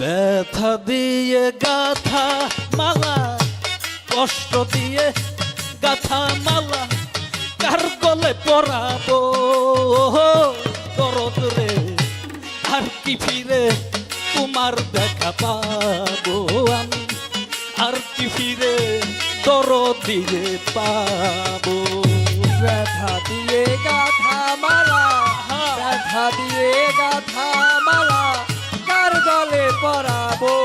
ব্যথা দিয়ে গাথা মালা কষ্ট দিয়ে গাথা মালা কার গলে পরাবো? দরদ রে আর কি ফিরে তোমার দেখা পাবো আমি? আর কি ফিরে দরদ দিয়ে পাবো? ব্যথা দিয়ে গাথা মালা ব্যথা দিয়ে গাথা মালা পরাবো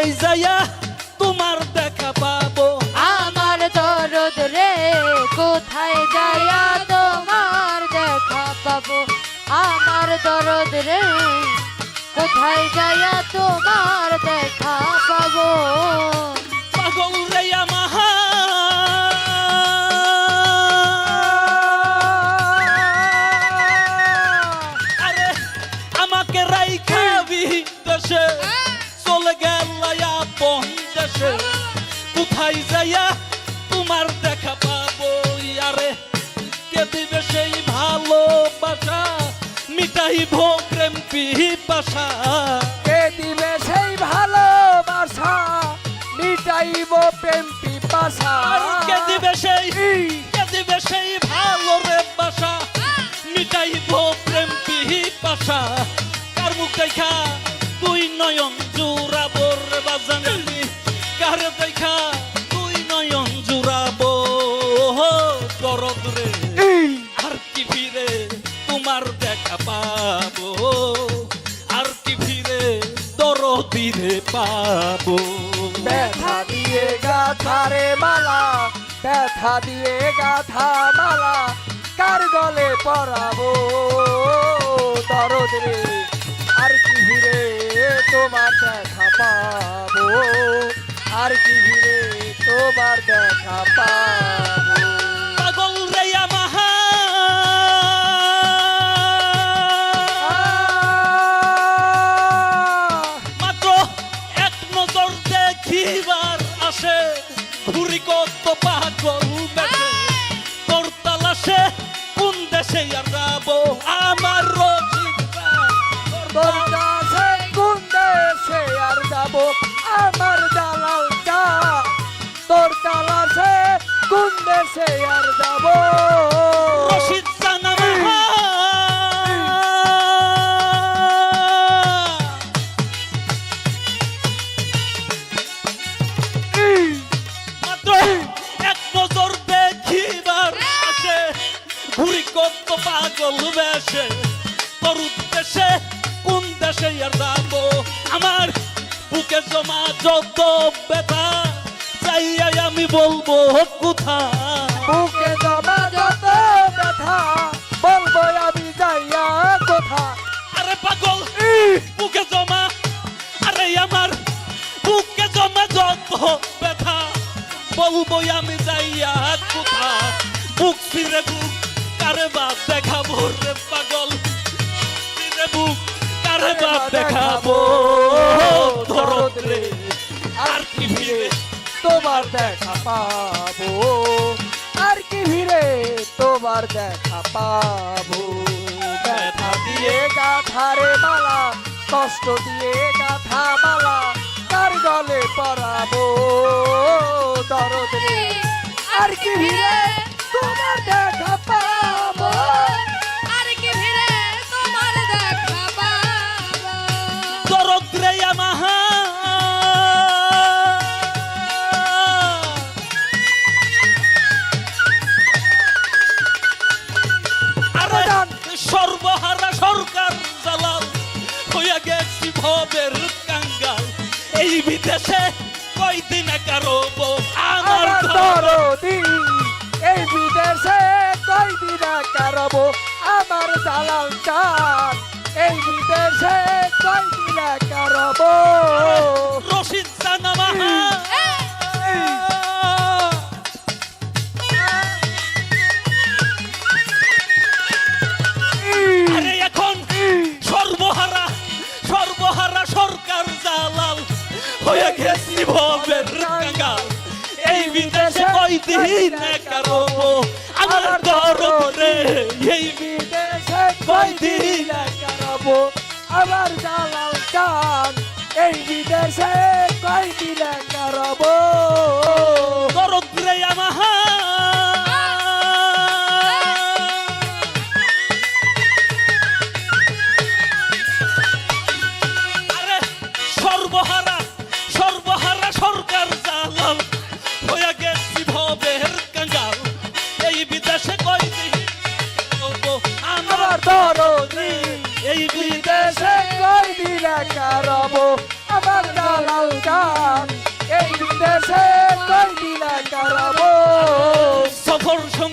যাইয়া তোমার দেখা পাবো। আমার দরদ রে, কোথায় যায়া তোমার দেখা পাবো? আমার দরদ রে, কোথায় যায়া তোমার দেখা কোথায় যাইয়া তোমার দেখা পাবো আরে কে দিবে সেই ভালোবাসা? মিটাইব প্রেম পিপাসা কে দিবে সেই ভালোবাসা? মিটাইব প্রেম পিপাসা কে দিবে সেই কে দিবে সেই ভালো রে বাসা? মিটাইব প্রেম পিপাসা কার মুখ দেখা? তুই নয়ন জুড়াবো রে বাজানি কার দেখা? নয়ন জুড়াবো দরদ রে। আর কি ফিরে তোমার দেখা পাবো? আর কি ফিরে দরদিরে পাবো? ব্যথা দিয়ে গাথা রে মালা ব্যথা দিয়ে গাথা মালা কার গলে পরাবো? দরদ রে আর কি ভিড়ে তোমার দেখা পাবো? আর কি ভিড়ে তোমার দেখা পাবো দেশে আর এক নজর দেখিবার আসে ঘুরি কত পাগল বেশে। তোর কোন দেশে আর যাব? আমার বুকে জমা যত বলব কোথা? বুকে জমা যত ব্যথা বলব আমি যাইয়া কোথা? আরে পাগল বুকে জমা আরে আমার বুকে জমা যত ব্যথা বলব আমি যাইয়া কোথা? বুক ফিরে বুক কারে বাপ দেখাবো রে পাগল? ফিরে বুক কারে বাপ দেখাবো? পাবো। আর কি ভিড়ে তোমার দেখা পাবো। ব্যথা দিয়ে গাথারে বালা কষ্ট দিয়ে গাথা বালা তার গলে পরাবো? দরদ আর কি ভিড়ে তোমার সর্বহারা সরকার জালাল হইয়া গেছি ভবের কাঙ্গাল। এই বিদেশে কয়দিন কারব আমার দরদি এই বিদেশে কয়দিন কারবো আমার জালাল চান এই বিদেশে কয়দিন একা রব? রশিদ কয়দিন কারও আমার দরদে এই বিদেশে কয়দিন একা আমার দালাল চান এই বিদেশে কয়দিন একা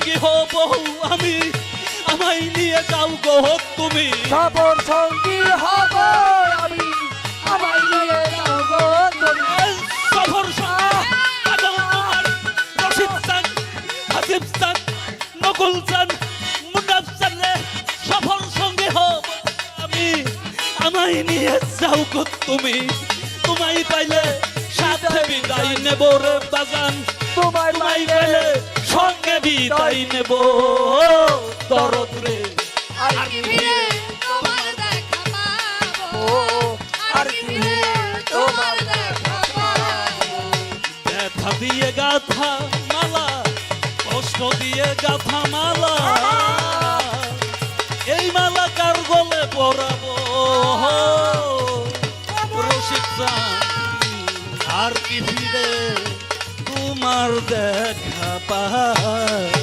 সঙ্গী হব আমি? আমায় নিয়ে যাও গো তুমি। সফর সঙ্গী হব আমি আমায় নিয়ে যাও গো তুমি। তোমার রশিদ চান হাসিব চান নকুল চান মুন্নাফ চান সফর সঙ্গী হব আমি আমায় নিয়ে যাও গো তুমি। তোমায় পাইলে সাথে বিদায় নেব রে বাজান। তোমায় পাইলে সঙ্গে বিদায় নেব। দরদ রে আর কি ভিড়ে তোমার দেখা পাবো। ও আর কি রে তোমার দেখা পাবো। ব্যথা দিয়ে গাথা মালা কষ্ট দিয়ে গাথা মালা। এই মালা কার গলে পরাবো? রসিক আর কি ফিরে তোমার দেখা पाया